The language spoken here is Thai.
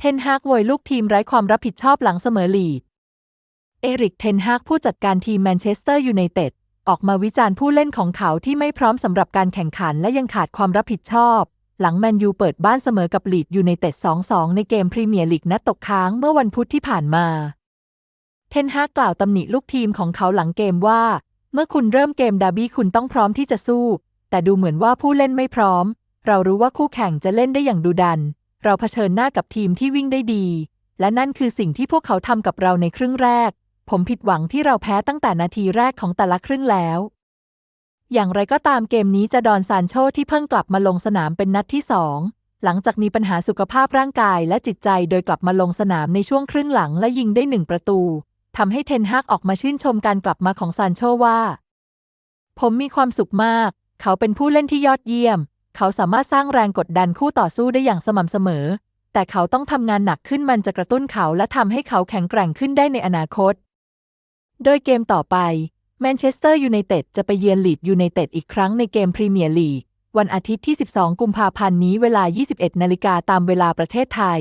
เทนฮากโวยลูกทีมไร้ความรับผิดชอบหลังเสมอลีด เอริกเทนฮากผู้จัดการทีมแมนเชสเตอร์ยูไนเต็ดออกมาวิจารณ์ผู้เล่นของเขาที่ไม่พร้อมสำหรับการแข่งขันและยังขาดความรับผิดชอบ หลังแมนยูเปิดบ้านเสมอกับลีดยูไนเต็ด 2-2 ในเกมพรีเมียร์ลีกนัดตกค้างเมื่อวันพุธที่ผ่านมา เทนฮากกล่าวตำหนิลูกทีมของเขาหลังเกมว่า เมื่อคุณเริ่มเกมดาร์บี้คุณต้องพร้อมที่จะสู้ แต่ดูเหมือนว่าผู้เล่นไม่พร้อม เรารู้ว่าคู่แข่งจะเล่นได้อย่างดุดัน เราเผชิญหน้ากับทีมที่วิ่งได้ดี และนั่นคือสิ่งที่พวกเขาทำกับเราในครึ่งแรก ผมผิดหวังที่เราแพ้ตั้งแต่นาทีแรกของแต่ละครึ่งแล้ว อย่างไรก็ตามเกมนี้จะดอนซานโชที่เพิ่งกลับมาลงสนามเป็นนัดที่สองหลังจากมีปัญหาสุขภาพร่างกายและจิตใจโดยกลับมาลงสนามในช่วงครึ่งหลังและยิงได้หนึ่งประตูทำให้เทนฮากออกมาชื่นชมการกลับมาของซานโชว่า ผมมีความสุขมาก เขาเป็นผู้เล่นที่ยอดเยี่ยม เขาสามารถสร้างแรงกดดันคู่ต่อสู้ได้อย่างสม่ำเสมอ แต่เขาต้องทำงานหนักขึ้นมันจะกระตุ้นเขาและทำให้เขาแข็งแกร่งขึ้นได้ในอนาคต โดยเกมต่อไปแมนเชสเตอร์ยูไนเต็ดจะไปเยือนลีดยูไนเต็ดอีกครั้งในเกมพรีเมียร์ลีกวันอาทิตย์ที่ 12 กุมภาพันธ์นี้เวลา 21 นาฬิกาตามเวลาประเทศไทย